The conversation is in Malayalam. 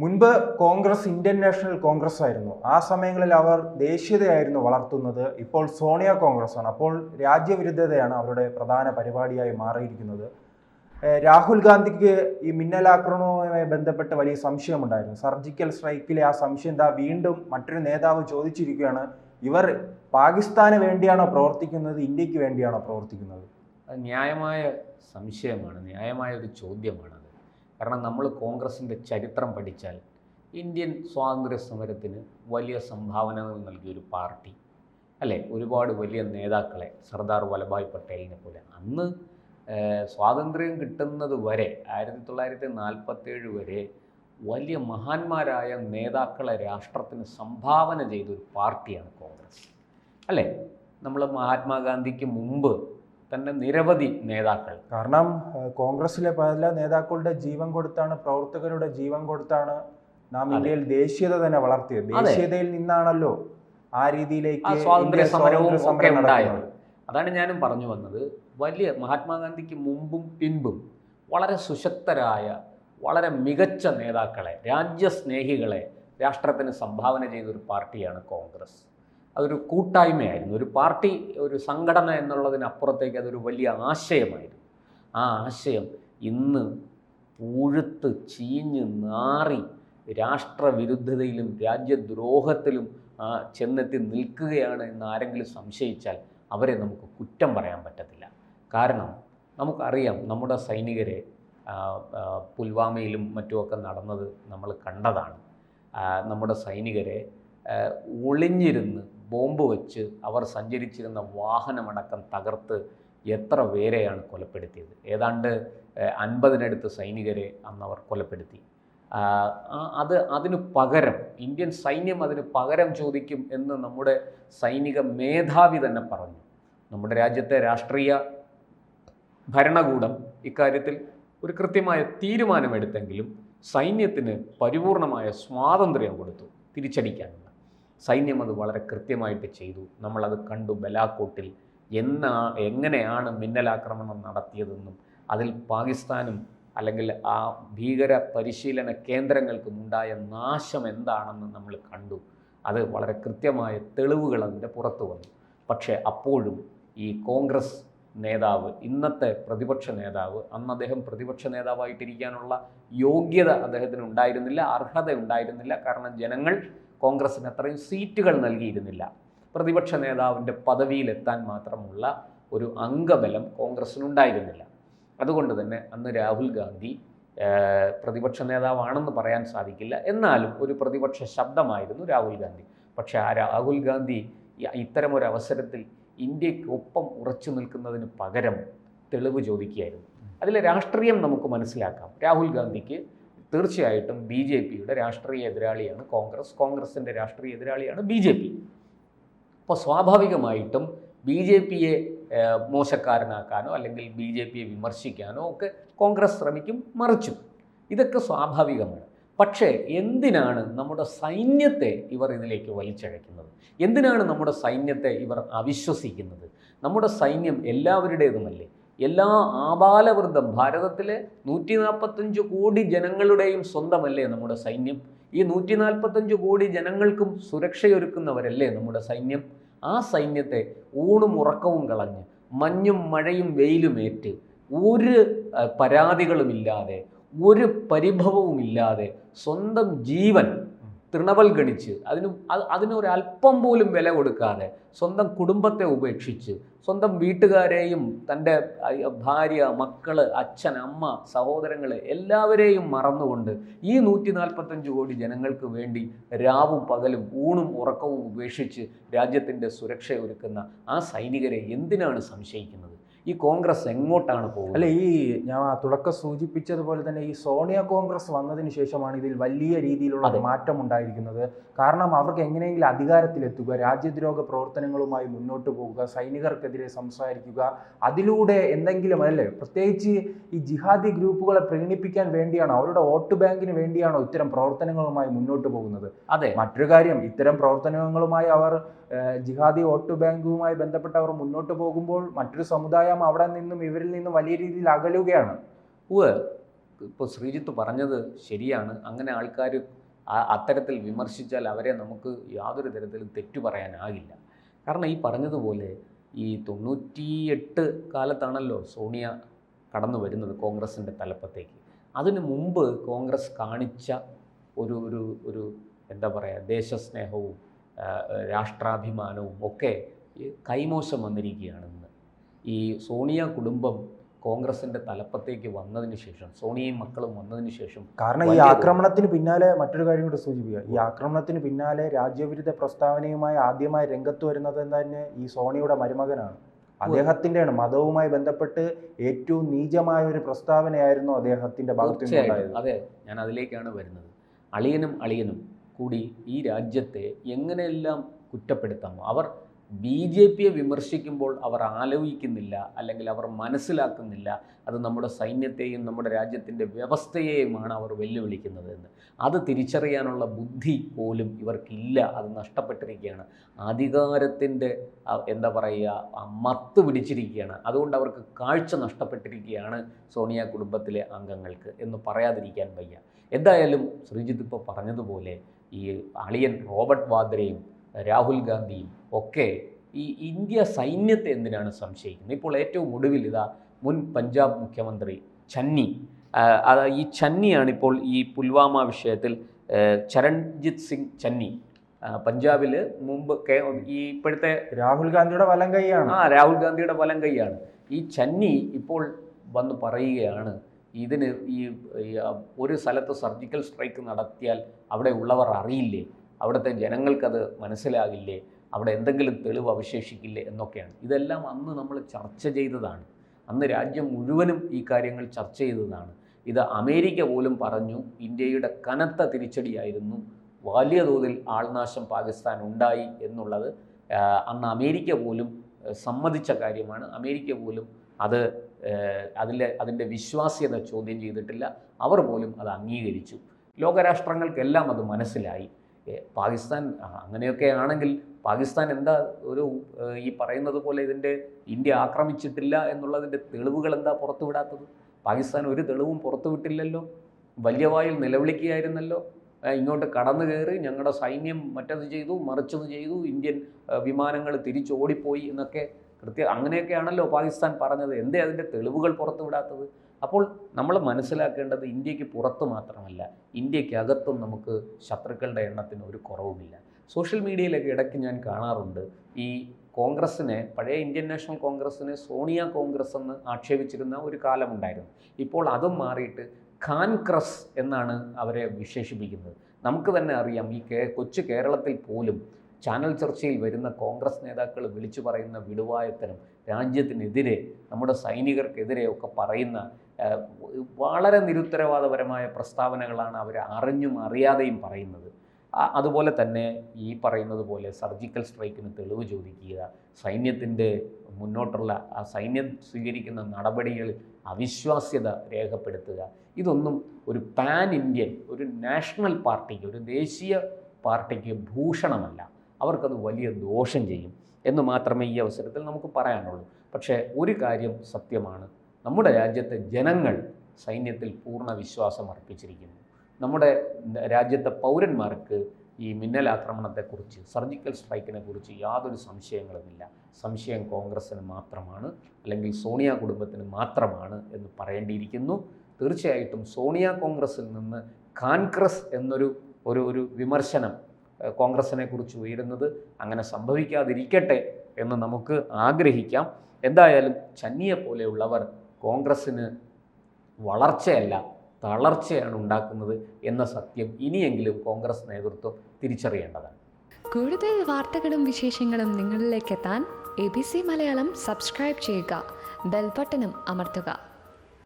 മുൻപ് കോൺഗ്രസ് ഇന്ത്യൻ നാഷണൽ കോൺഗ്രസ് ആയിരുന്നു. ആ സമയങ്ങളിൽ അവർ ദേശീയതയായിരുന്നു വളർത്തുന്നത്. ഇപ്പോൾ സോണിയ കോൺഗ്രസ് ആണ് അപ്പോൾ രാജ്യവിരുദ്ധതയാണ് അവരുടെ പ്രധാന പരിപാടിയായി മാറിയിരിക്കുന്നത്. രാഹുൽ ഗാന്ധിക്ക് ഈ മിന്നലാക്രമണവുമായി ബന്ധപ്പെട്ട് വലിയ സംശയമുണ്ടായിരുന്നു. സർജിക്കൽ സ്ട്രൈക്കിലെ ആ സംശയം എന്താ വീണ്ടും മറ്റൊരു നേതാവ് ചോദിച്ചിരിക്കുകയാണ് ഇവർ പാകിസ്ഥാന് വേണ്ടിയാണോ പ്രവർത്തിക്കുന്നത്? ഇന്ത്യയ്ക്ക് വേണ്ടിയാണോ പ്രവർത്തിക്കുന്നത്? അത് ന്യായമായ സംശയമാണ്. ന്യായമായ ഒരു ചോദ്യമാണത് കാരണം നമ്മൾ കോൺഗ്രസിന്റെ ചരിത്രം പഠിച്ചാൽ ഇന്ത്യൻ സ്വാതന്ത്ര്യ സമരത്തിന് വലിയ സംഭാവനകൾ നൽകിയ ഒരു പാർട്ടി അല്ലേ? ഒരുപാട് വലിയ നേതാക്കളെ സർദാർ വല്ലഭായ് പട്ടേലിനെ പോലെ. അന്ന് സ്വാതന്ത്ര്യം കിട്ടുന്നത് വരെ ആയിരത്തി തൊള്ളായിരത്തി നാൽപ്പത്തേഴ് വരെ വലിയ മഹാന്മാരായ നേതാക്കളെ രാഷ്ട്രത്തിന് സംഭാവന ചെയ്തൊരു പാർട്ടിയാണ് കോൺഗ്രസ്. അല്ലേ? നമ്മൾ മഹാത്മാഗാന്ധിക്ക് മുമ്പ് തന്നെ നിരവധി നേതാക്കൾ. കാരണം കോൺഗ്രസിലെ പല നേതാക്കളുടെ ജീവൻ കൊടുത്താണ് പ്രവർത്തകരുടെ ജീവൻ കൊടുത്താണ് നാം ഇന്ത്യയിൽ ദേശീയത തന്നെ വളർത്തിയത്. ദേശീയതയിൽ നിന്നാണല്ലോ ആ രീതിയിലേക്ക് സ്വാതന്ത്ര്യ സമരവും ഒക്കെ ഉണ്ടായത്. അതാണ് ഞാനും പറഞ്ഞു വന്നത്. വലിയ മഹാത്മാഗാന്ധിക്ക് മുമ്പും പിൻപും വളരെ സുശക്തരായ വളരെ മികച്ച നേതാക്കളെ രാജ്യസ്നേഹികളെ രാഷ്ട്രത്തിന് സംഭാവന ചെയ്തൊരു പാർട്ടിയാണ് കോൺഗ്രസ്. അതൊരു കൂട്ടായ്മയായിരുന്നു. ഒരു പാർട്ടി ഒരു സംഘടന എന്നുള്ളതിനപ്പുറത്തേക്ക് അതൊരു വലിയ ആശയമായിരുന്നു. ആ ആശയം ഇന്ന് പൂഴുത്ത് ചീഞ്ഞ് നാറി രാഷ്ട്രവിരുദ്ധതയിലും രാജ്യദ്രോഹത്തിലും ആ, ചെന്നെത്തി നിൽക്കുകയാണ് എന്ന് ആരെങ്കിലും സംശയിച്ചാൽ അവരെ നമുക്ക് കുറ്റം പറയാൻ പറ്റത്തില്ല. കാരണം നമുക്കറിയാം നമ്മുടെ സൈനികരെ പുൽവാമയിലും മറ്റുമൊക്കെ നടന്നത് നമ്മൾ കണ്ടതാണ്. നമ്മുടെ സൈനികരെ ഒളിഞ്ഞിരുന്ന് ബോംബ് വെച്ച് അവർ സഞ്ചരിച്ചിരുന്ന വാഹനമടക്കം തകർത്ത് എത്ര പേരെയാണ് കൊലപ്പെടുത്തിയത്? ഏതാണ്ട് അൻപതിനടുത്ത് സൈനികരെ അന്ന് അവർ കൊലപ്പെടുത്തി. അത് അതിനു പകരം ഇന്ത്യൻ സൈന്യം അതിന് പകരം ചോദിക്കും എന്ന് നമ്മുടെ സൈനിക മേധാവി തന്നെ പറഞ്ഞു. നമ്മുടെ രാജ്യത്തെ രാഷ്ട്രീയ ഭരണകൂടം ഇക്കാര്യത്തിൽ ഒരു കൃത്യമായ തീരുമാനമെടുത്തെങ്കിലും സൈന്യത്തിന് പരിപൂർണമായ സ്വാതന്ത്ര്യം കൊടുത്തു തിരിച്ചടിക്കാനുള്ള. സൈന്യം അത് വളരെ കൃത്യമായിട്ട് ചെയ്തു. നമ്മളത് കണ്ടു ബലാക്കോട്ടിൽ എന്നാ എങ്ങനെയാണ് മിന്നലാക്രമണം നടത്തിയതെന്നും അതിൽ പാകിസ്ഥാനും അല്ലെങ്കിൽ ആ ഭീകര പരിശീലന കേന്ദ്രങ്ങൾക്കും ഉണ്ടായ നാശം എന്താണെന്ന് നമ്മൾ കണ്ടു. അത് വളരെ കൃത്യമായ തെളിവുകൾ അതിന്റെ പുറത്തു വന്നു. പക്ഷേ അപ്പോഴും ഈ കോൺഗ്രസ് നേതാവ് ഇന്നത്തെ പ്രതിപക്ഷ നേതാവ് അന്ന് അദ്ദേഹം പ്രതിപക്ഷ നേതാവായിട്ടിരിക്കാനുള്ള യോഗ്യത അദ്ദേഹത്തിന് ഉണ്ടായിരുന്നില്ല അർഹത ഉണ്ടായിരുന്നില്ല. കാരണം ജനങ്ങൾ കോൺഗ്രസിന് അത്രയും സീറ്റുകൾ നൽകിയിരുന്നില്ല. പ്രതിപക്ഷ നേതാവിന്റെ പദവിയിലെത്താൻ മാത്രമുള്ള ഒരു അംഗബലം കോൺഗ്രസ്സിനുണ്ടായിരുന്നില്ല അതുകൊണ്ട് തന്നെ അന്ന് രാഹുൽ ഗാന്ധി പ്രതിപക്ഷ നേതാവാണെന്ന് പറയാൻ സാധിക്കില്ല. എന്നാലും ഒരു പ്രതിപക്ഷ ശബ്ദമായിരുന്നു രാഹുൽ ഗാന്ധി. പക്ഷേ ആ രാഹുൽ ഗാന്ധി ഇത്തരം ഇത്തരമൊരു അവസരത്തിൽ ഇന്ത്യക്കൊപ്പം ഉറച്ചു നിൽക്കുന്നതിന് പകരം തെളിവ് ചോദിക്കുകയായിരുന്നു. അതിലെ രാഷ്ട്രീയം നമുക്ക് മനസ്സിലാക്കാം. രാഹുൽ ഗാന്ധിക്ക് തീർച്ചയായിട്ടും ബി ജെ പിയുടെ രാഷ്ട്രീയ എതിരാളിയാണ് കോൺഗ്രസ്. കോൺഗ്രസിന്റെ രാഷ്ട്രീയ എതിരാളിയാണ് ബി ജെ പി. അപ്പോൾ സ്വാഭാവികമായിട്ടും ബി ജെ പിയെ മോശക്കാരനാക്കാനോ അല്ലെങ്കിൽ ബി ജെ പിയെ വിമർശിക്കാനോ ഒക്കെ കോൺഗ്രസ് ശ്രമിക്കും മറിച്ചും. ഇതൊക്കെ സ്വാഭാവികമാണ്. പക്ഷേ എന്തിനാണ് നമ്മുടെ സൈന്യത്തെ ഇവർ ഇതിലേക്ക് വലിച്ചഴയ്ക്കുന്നത്? എന്തിനാണ് നമ്മുടെ സൈന്യത്തെ ഇവർ അവിശ്വസിക്കുന്നത്? നമ്മുടെ സൈന്യം എല്ലാവരുടേതുമല്ലേ? എല്ലാ ആബാലവൃദ്ധം ഭാരതത്തിലെ നൂറ്റി നാൽപ്പത്തഞ്ച് കോടി ജനങ്ങളുടെയും സ്വന്തമല്ലേ നമ്മുടെ സൈന്യം? ഈ നൂറ്റി നാൽപ്പത്തഞ്ച് കോടി ജനങ്ങൾക്കും സുരക്ഷയൊരുക്കുന്നവരല്ലേ നമ്മുടെ സൈന്യം? ആ സൈന്യത്തെ ഊണും ഉറക്കവും കളഞ്ഞ് മഞ്ഞും മഴയും വെയിലുമേറ്റ് ഒരു പരാതികളുമില്ലാതെ ഒരു പരിഭവവുമില്ലാതെ സ്വന്തം ജീവൻ തൃണവൽഗണിച്ച് അതിന് അത് അതിനൊരല്പം പോലും വില കൊടുക്കാതെ സ്വന്തം കുടുംബത്തെ ഉപേക്ഷിച്ച് സ്വന്തം വീട്ടുകാരെയും തന്റെ ഭാര്യ മക്കൾ അച്ഛൻ അമ്മ സഹോദരങ്ങൾ എല്ലാവരെയും മറന്നുകൊണ്ട് ഈ നൂറ്റി നാൽപ്പത്തഞ്ച് കോടി ജനങ്ങൾക്ക് വേണ്ടി രാവും പകലും ഊണും ഉറക്കവും ഉപേക്ഷിച്ച് രാജ്യത്തിന്റെ സുരക്ഷ ഒരുക്കുന്ന ആ സൈനികരെ എന്തിനാണ് സംശയിക്കുന്നത്? ഈ കോൺഗ്രസ് എങ്ങോട്ടാണ് പോകുന്നത്? അല്ല ഈ ഞാൻ തുടക്കം സൂചിപ്പിച്ചതുപോലെ തന്നെ ഈ സോണിയ കോൺഗ്രസ് വന്നതിന് ശേഷമാണ് ഇതിൽ വലിയ രീതിയിലുള്ള മാറ്റം ഉണ്ടായിരിക്കുന്നത്. കാരണം അവർക്ക് എങ്ങനെയെങ്കിലും അധികാരത്തിലെത്തുക രാജ്യദ്രോഹ പ്രവർത്തനങ്ങളുമായി മുന്നോട്ട് പോകുക സൈനികർക്കെതിരെ സംസാരിക്കുക അതിലൂടെ എന്തെങ്കിലും അല്ലേ പ്രത്യേകിച്ച് ഈ ജിഹാദി ഗ്രൂപ്പുകളെ പ്രീണിപ്പിക്കാൻ വേണ്ടിയാണോ അവരുടെ വോട്ട് ബാങ്കിന് വേണ്ടിയാണോ ഇത്തരം പ്രവർത്തനങ്ങളുമായി മുന്നോട്ട് പോകുന്നത്? അതെ. മറ്റൊരു കാര്യം ഇത്തരം പ്രവർത്തനങ്ങളുമായി അവർ ജിഹാദി വോട്ട് ബാങ്കുമായി ബന്ധപ്പെട്ട് അവർ മുന്നോട്ട് പോകുമ്പോൾ മറ്റൊരു സമുദായം അവിടെ നിന്നും ഇവരിൽ നിന്നും വലിയ രീതിയിൽ അകലുകയാണ്. ഉവ് ഇപ്പോൾ ശ്രീജിത്ത് പറഞ്ഞത് ശരിയാണ്. അങ്ങനെ ആൾക്കാർ അത്തരത്തിൽ വിമർശിച്ചാൽ അവരെ നമുക്ക് യാതൊരു തരത്തിലും തെറ്റു പറയാനാകില്ല. കാരണം ഈ പറഞ്ഞതുപോലെ ഈ തൊണ്ണൂറ്റിയെട്ട് കാലത്താണല്ലോ സോണിയ കടന്നു വരുന്നത് കോൺഗ്രസിന്റെ തലപ്പത്തേക്ക്. അതിനു മുമ്പ് കോൺഗ്രസ് കാണിച്ച ഒരു ഒരു ഒരു എന്താ പറയുക ദേശസ്നേഹവും രാഷ്ട്രാഭിമാനവും ഒക്കെ കൈമോശം വന്നിരിക്കുകയാണ് ഇന്ന് ഈ സോണിയ കുടുംബം കോൺഗ്രസിന്റെ തലപ്പത്തേക്ക് വന്നതിന് ശേഷം സോണിയയും മക്കളും വന്നതിന് ശേഷം കാരണം ഈ ആക്രമണത്തിന് പിന്നാലെ മറ്റൊരു കാര്യം കൂടി സൂചിപ്പിക്കുക. ഈ ആക്രമണത്തിന് പിന്നാലെ രാജ്യവിരുദ്ധ പ്രസ്താവനയുമായി ആദ്യമായി രംഗത്ത് വരുന്നത് തന്നെ ഈ സോണിയുടെ മരുമകനാണ്. അദ്ദേഹത്തിന്റെയാണ് മതവുമായി ബന്ധപ്പെട്ട് ഏറ്റവും നീചമായ ഒരു പ്രസ്താവനയായിരുന്നു അദ്ദേഹത്തിന്റെ ഭാഗത്തു അതെ ഞാൻ അതിലേക്കാണ് വരുന്നത്. അളിയനും അളിയനും കൂടി ഈ രാജ്യത്തെ എങ്ങനെയെല്ലാം കുറ്റപ്പെടുത്താമോ അവർ ബി ജെ പിയെ വിമർശിക്കുമ്പോൾ അവർ ആലോചിക്കുന്നില്ല അല്ലെങ്കിൽ അവർ മനസ്സിലാക്കുന്നില്ല. അത് നമ്മുടെ സൈന്യത്തെയും നമ്മുടെ രാജ്യത്തിന്റെ വ്യവസ്ഥയെയുമാണ് അവർ വെല്ലുവിളിക്കുന്നത് എന്ന്. അത് തിരിച്ചറിയാനുള്ള ബുദ്ധി പോലും ഇവർക്കില്ല. അത് നഷ്ടപ്പെട്ടിരിക്കുകയാണ്. അധികാരത്തിന്റെ എന്താ പറയുക മത്ത് പിടിച്ചിരിക്കുകയാണ്. അതുകൊണ്ട് അവർക്ക് കാഴ്ച നഷ്ടപ്പെട്ടിരിക്കുകയാണ് സോണിയ കുടുംബത്തിലെ അംഗങ്ങൾക്ക് എന്ന് പറയാതിരിക്കാൻ വയ്യ. എന്തായാലും ശ്രീജിത്ത് ഇപ്പോൾ പറഞ്ഞതുപോലെ ഈ അളിയൻ റോബർട്ട് വാദ്രയും രാഹുൽ ഗാന്ധിയും ഒക്കെ ഈ ഇന്ത്യ സൈന്യത്തെ എന്തിനാണ് സംശയിക്കുന്നത്? ഇപ്പോൾ ഏറ്റവും ഒടുവിൽ ഇതാ മുൻ പഞ്ചാബ് മുഖ്യമന്ത്രി ചന്നി ഈ ചന്നിയാണ് ഇപ്പോൾ ഈ പുൽവാമ വിഷയത്തിൽ ചരൺജിത് സിംഗ് ചന്നി പഞ്ചാബിൽ മുമ്പ് ഈ ഇപ്പോഴത്തെ രാഹുൽ ഗാന്ധിയുടെ വലം കൈയാണ്. ആ രാഹുൽ ഗാന്ധിയുടെ വലം കൈയാണ്. ഈ ചന്നി ഇപ്പോൾ വന്ന് പറയുകയാണ് ഇതിന് ഈ, ഒരു സ്ഥലത്ത് സർജിക്കൽ സ്ട്രൈക്ക് നടത്തിയാൽ അവിടെ ഉള്ളവർ അറിയില്ലേ? അവിടുത്തെ ജനങ്ങൾക്കത് മനസ്സിലാകില്ലേ? അവിടെ എന്തെങ്കിലും തെളിവ് അവശേഷിക്കില്ലേ എന്നൊക്കെയാണ്. ഇതെല്ലാം അന്ന് നമ്മൾ ചർച്ച ചെയ്തതാണ്. അന്ന് രാജ്യം മുഴുവനും ഈ കാര്യങ്ങൾ ചർച്ച ചെയ്തതാണ്. ഇത് അമേരിക്ക പോലും പറഞ്ഞു ഇന്ത്യയുടെ കനത്ത തിരിച്ചടിയായിരുന്നു. വലിയ തോതിൽ ആൾനാശം പാകിസ്ഥാൻ ഉണ്ടായി എന്നുള്ളത് അന്ന് അമേരിക്ക പോലും സമ്മതിച്ച കാര്യമാണ്. അമേരിക്ക പോലും അത് അതിലെ അതിന്റെ വിശ്വാസ്യത ചോദ്യം ചെയ്തിട്ടില്ല. അവർ പോലും അത് അംഗീകരിച്ചു. ലോകരാഷ്ട്രങ്ങൾക്കെല്ലാം അത് മനസ്സിലായി. പാകിസ്ഥാൻ അങ്ങനെയൊക്കെ ആണെങ്കിൽ പാകിസ്ഥാൻ എന്താ ഒരു ഈ പറയുന്നത് പോലെ ഇതിന്റെ ഇന്ത്യ ആക്രമിച്ചിട്ടില്ല എന്നുള്ളതിന്റെ തെളിവുകൾ എന്താ പുറത്തുവിടാത്തത് പാകിസ്ഥാൻ ഒരു തെളിവും പുറത്തുവിട്ടില്ലല്ലോ വലിയ വായിൽ നിലവിളിക്കുകയായിരുന്നല്ലോ? ഇങ്ങോട്ട് കടന്നു കയറി ഞങ്ങളുടെ സൈന്യം മറ്റത് ചെയ്തു മറിച്ചത് ചെയ്തു ഇന്ത്യൻ വിമാനങ്ങൾ തിരിച്ചോടിപ്പോയി എന്നൊക്കെ കൃത്യ അങ്ങനെയൊക്കെയാണല്ലോ പാകിസ്ഥാൻ പറഞ്ഞത്. എന്തേ അതിന്റെ തെളിവുകൾ പുറത്തുവിടാത്തത് അപ്പോൾ നമ്മൾ മനസ്സിലാക്കേണ്ടത് ഇന്ത്യയ്ക്ക് പുറത്ത് മാത്രമല്ല ഇന്ത്യക്കകത്തും നമുക്ക് ശത്രുക്കളുടെ എണ്ണത്തിന് ഒരു കുറവുമില്ല. സോഷ്യൽ മീഡിയയിലൊക്കെ ഇടയ്ക്ക് ഞാൻ കാണാറുണ്ട് ഈ കോൺഗ്രസ്സിനെ പഴയ ഇന്ത്യൻ നാഷണൽ കോൺഗ്രസ്സിനെ സോണിയ കോൺഗ്രസ് എന്ന് ആക്ഷേപിച്ചിരുന്ന ഒരു കാലമുണ്ടായിരുന്നു. ഇപ്പോൾ അതും മാറിയിട്ട് ഖാൻക്രസ് എന്നാണ് അവരെ വിശേഷിപ്പിക്കുന്നത്. നമുക്ക് തന്നെ അറിയാം ഈ കൊച്ചു കേരളത്തിൽ പോലും ചാനൽ ചർച്ചയിൽ വരുന്ന കോൺഗ്രസ് നേതാക്കൾ വിളിച്ചു പറയുന്ന വിടുവായത്തരം രാജ്യത്തിനെതിരെ നമ്മുടെ സൈനികർക്കെതിരെ ഒക്കെ പറയുന്ന വളരെ നിരുത്തരവാദപരമായ പ്രസ്താവനകളാണ് അവർ അറിഞ്ഞും അറിയാതെയും പറയുന്നത്. അതുപോലെ തന്നെ ഈ പറയുന്നത് പോലെ സർജിക്കൽ സ്ട്രൈക്കിന് തെളിവ് ചോദിക്കുക സൈന്യത്തിന്റെ മുന്നോട്ടുള്ള ആ സൈന്യം സ്വീകരിക്കുന്ന നടപടികളിൽ അവിശ്വാസ്യത രേഖപ്പെടുത്തുക. ഇതൊന്നും ഒരു പാൻ ഇന്ത്യൻ ഒരു നാഷണൽ പാർട്ടിക്ക് ഒരു ദേശീയ പാർട്ടിക്ക് ഭൂഷണമല്ല. അവർക്കത് വലിയ ദോഷം ചെയ്യും എന്ന് മാത്രമേ ഈ അവസരത്തിൽ നമുക്ക് പറയാനുള്ളൂ. പക്ഷേ ഒരു കാര്യം സത്യമാണ്. നമ്മുടെ രാജ്യത്തെ ജനങ്ങൾ സൈന്യത്തിൽ പൂർണ വിശ്വാസം അർപ്പിച്ചിരിക്കുന്നു. നമ്മുടെ രാജ്യത്തെ പൗരന്മാർക്ക് ഈ മിന്നലാക്രമണത്തെക്കുറിച്ച് സർജിക്കൽ സ്ട്രൈക്കിനെ കുറിച്ച് യാതൊരു സംശയങ്ങളുമില്ല. സംശയം കോൺഗ്രസ്സിന് മാത്രമാണ് അല്ലെങ്കിൽ സോണിയ കുടുംബത്തിന് മാത്രമാണ് എന്ന് പറയേണ്ടിയിരിക്കുന്നു. തീർച്ചയായിട്ടും സോണിയ കോൺഗ്രസ്സിൽ നിന്ന് കാൻഗ്രസ് എന്നൊരു ഒരു ഒരു വിമർശനം ഏഹ്, കോൺഗ്രസ്സിനെ കുറിച്ച് ഉയരുന്നത് അങ്ങനെ സംഭവിക്കാതിരിക്കട്ടെ എന്ന് നമുക്ക് ആഗ്രഹിക്കാം. എന്തായാലും ചന്നിയെ പോലെയുള്ളവർ കോൺഗ്രസ്സിന് വളർച്ചയല്ല തളർച്ചയാണ് ഉണ്ടാക്കുന്നത് എന്ന സത്യം ഇനിയെങ്കിലും കോൺഗ്രസ് നേതൃത്വം തിരിച്ചറിയേണ്ടതാണ്. കൂടുതൽ വാർത്തകളും വിശേഷങ്ങളും നിങ്ങളിലേക്ക് എത്താൻ A B C Malayalam subscribe ചെയ്യുക ബെൽബട്ടനും അമർത്തുക.